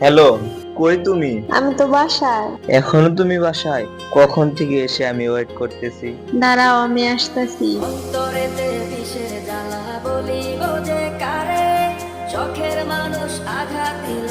Hello কই তুমি? আমি তো বাসায়। এখনও তুমি বাসায়? কখন থেকে এসে আমি ওয়েট করতেছি? দাঁড়াও আমি আসতেছি। অন্তরেতে বিষের জ্বালা বলিব যে কারে? চোখের মানুষ আঘাত দিল